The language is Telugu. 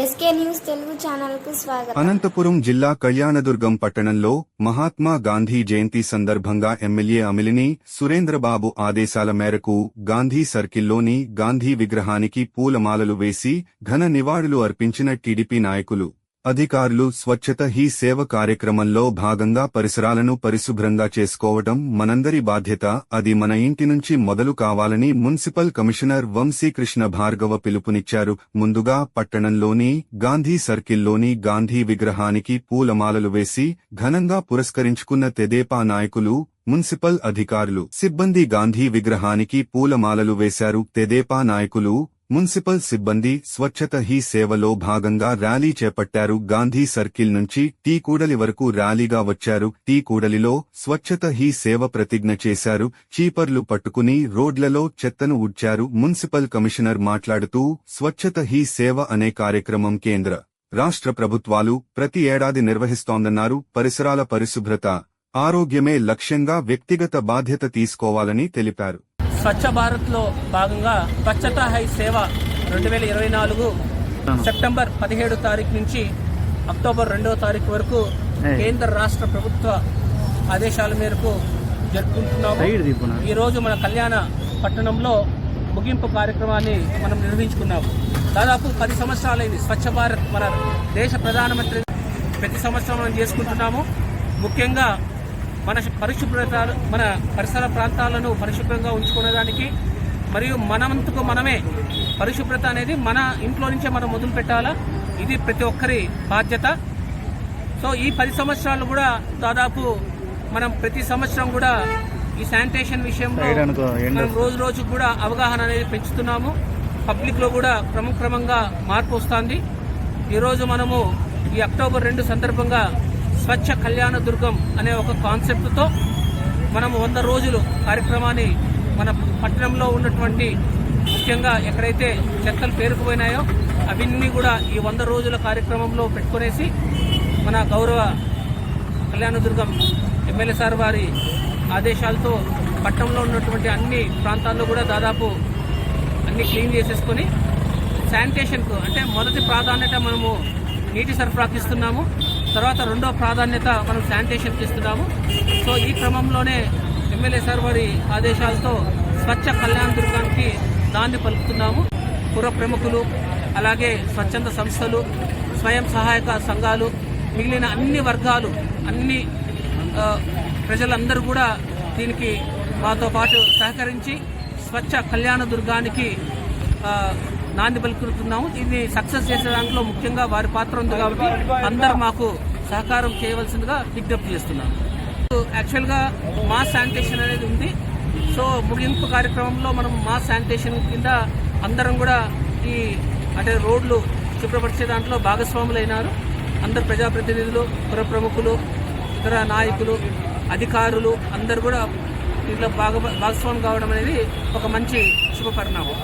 ఎస్కే న్యూస్ తెలుగు ఛానల్కు స్వాగతం. అనంతపురం జిల్లా కళ్యాణదుర్గం పట్టణంలో మహాత్మా గాంధీ జయంతి సందర్భంగా ఎమ్మెల్యే అమిలిని సురేంద్రబాబు ఆదేశాల మేరకు గాంధీ సర్కిల్లోని గాంధీ విగ్రహానికి పూలమాలలు వేసి ఘన నివాళులు అర్పించిన టీడీపీ నాయకులు. అధికారులు స్వచ్ఛత హీ సేవ కార్యక్రమంలో భాగంగా పరిసరాలను పరిశుభ్రంగా చేసుకోవటం మనందరి బాధ్యత. అది మన ఇంటి నుంచి మొదలు కావాలని మున్సిపల్ కమిషనర్ వంశీకృష్ణ భార్గవ పిలుపునిచ్చారు. ముందుగా పట్టణంలోని గాంధీ సర్కిల్లోని గాంధీ విగ్రహానికి పూలమాలలు వేసి ఘనంగా పురస్కరించుకున్న తెదేపా నాయకులు మున్సిపల్ అధికారులు సిబ్బంది గాంధీ విగ్రహానికి పూలమాలలు వేశారు. తెదేపా నాయకులు మున్సిపల్ సిబ్బంది స్వచ్ఛత హీ సేవలో భాగంగా ర్యాలీ చేపట్టారు. గాంధీ సర్కిల్ నుంచి టీ కూడలి వరకు ర్యాలీగా వచ్చారు. టీ కూడలిలో స్వచ్ఛత హీ సేవ ప్రతిజ్ఞ చేశారు. చీపర్లు పట్టుకుని రోడ్లలో చెత్తను ఉడ్చారు. మున్సిపల్ కమిషనర్ మాట్లాడుతూ స్వచ్ఛత హీ సేవ అనే కార్యక్రమం కేంద్ర రాష్ట్ర ప్రభుత్వాలు ప్రతి ఏడాది నిర్వహిస్తోందన్నారు. పరిసరాల పరిశుభ్రత ఆరోగ్యమే లక్ష్యంగా వ్యక్తిగత బాధ్యత తీసుకోవాలని తెలిపారు. స్వచ్ఛ భారత్లో భాగంగా స్వచ్ఛతా హై సేవ రెండు వేల ఇరవై నాలుగు సెప్టెంబర్ పదిహేడు తారీఖు నుంచి అక్టోబర్ రెండవ తారీఖు వరకు కేంద్ర రాష్ట్ర ప్రభుత్వ ఆదేశాల మేరకు జరుపుకుంటున్నాము. ఈరోజు మన కళ్యాణ పట్టణంలో ముగింపు కార్యక్రమాన్ని మనం నిర్వహించుకున్నాము. దాదాపు పది సంవత్సరాలైంది స్వచ్ఛ భారత్ మన దేశ ప్రధానమంత్రి ప్రతి సంవత్సరం మనం చేసుకుంటున్నాము. ముఖ్యంగా మన పరిశుభ్రత మన పరిసర ప్రాంతాలను పరిశుభ్రంగా ఉంచుకునేదానికి మరియు మనమంతకు మనమే పరిశుభ్రత అనేది మన ఇంట్లో నుంచే మనం మొదలు పెట్టాలా? ఇది ప్రతి ఒక్కరి బాధ్యత. సో ఈ పది సంవత్సరాలు కూడా దాదాపు మనం ప్రతి సంవత్సరం కూడా ఈ శానిటేషన్ విషయంలో మనం రోజు రోజు కూడా అవగాహన అనేది పెంచుతున్నాము. పబ్లిక్లో కూడా క్రమక్రమంగా మార్పు వస్తుంది. ఈరోజు మనము ఈ అక్టోబర్ రెండు సందర్భంగా స్వచ్ఛ కళ్యాణ దుర్గం అనే ఒక కాన్సెప్ట్తో మనం వంద రోజులు కార్యక్రమాన్ని మన పట్టణంలో ఉన్నటువంటి ముఖ్యంగా ఎక్కడైతే చెత్తలు పేరుకుపోయినాయో అవన్నీ కూడా ఈ వంద రోజుల కార్యక్రమంలో పెట్టుకునేసి మన గౌరవ కళ్యాణదుర్గం ఎమ్మెల్యే సార్ వారి ఆదేశాలతో పట్టణంలో ఉన్నటువంటి అన్ని ప్రాంతాల్లో కూడా దాదాపు అన్ని క్లీన్ చేసేసుకొని శానిటేషన్కు అంటే మొదటి ప్రాధాన్యత మనము నీటి సరఫరాకిస్తున్నాము తర్వాత రెండో ప్రాధాన్యత మనం శానిటేషన్ ఇస్తున్నాము సో ఈ క్రమంలోనే ఎమ్మెల్యే సార్ వారి ఆదేశాలతో స్వచ్ఛ కళ్యాణ దుర్గానికి దాన్ని పలుకుతున్నాము. పుర ప్రముఖులు అలాగే స్వచ్ఛంద సంస్థలు స్వయం సహాయక సంఘాలు మిగిలిన అన్ని వర్గాలు అన్ని ప్రజలందరూ కూడా దీనికి మాతో పాటు సహకరించి స్వచ్ఛ కళ్యాణ దుర్గానికి నాంది పలుకుతున్నాము దీన్ని సక్సెస్ చేసే దాంట్లో ముఖ్యంగా వారి పాత్ర ఉంది కాబట్టి అందరూ మాకు సహకారం చేయవలసిందిగా విజ్ఞప్తి చేస్తున్నాము. యాక్చువల్గా మాస్ శానిటేషన్ అనేది ఉంది. సో ముగింపు కార్యక్రమంలో మనం మాస్ శానిటేషన్ కింద అందరం కూడా ఈ అంటే రోడ్లు శుభ్రపరిచే దాంట్లో భాగస్వాములైనారు. అందరు ప్రజాప్రతినిధులు పుర ప్రముఖులు ఇతర నాయకులు అధికారులు అందరు కూడా దీంట్లో భాగ భాగస్వామి కావడం అనేది ఒక మంచి శుభపరిణామం.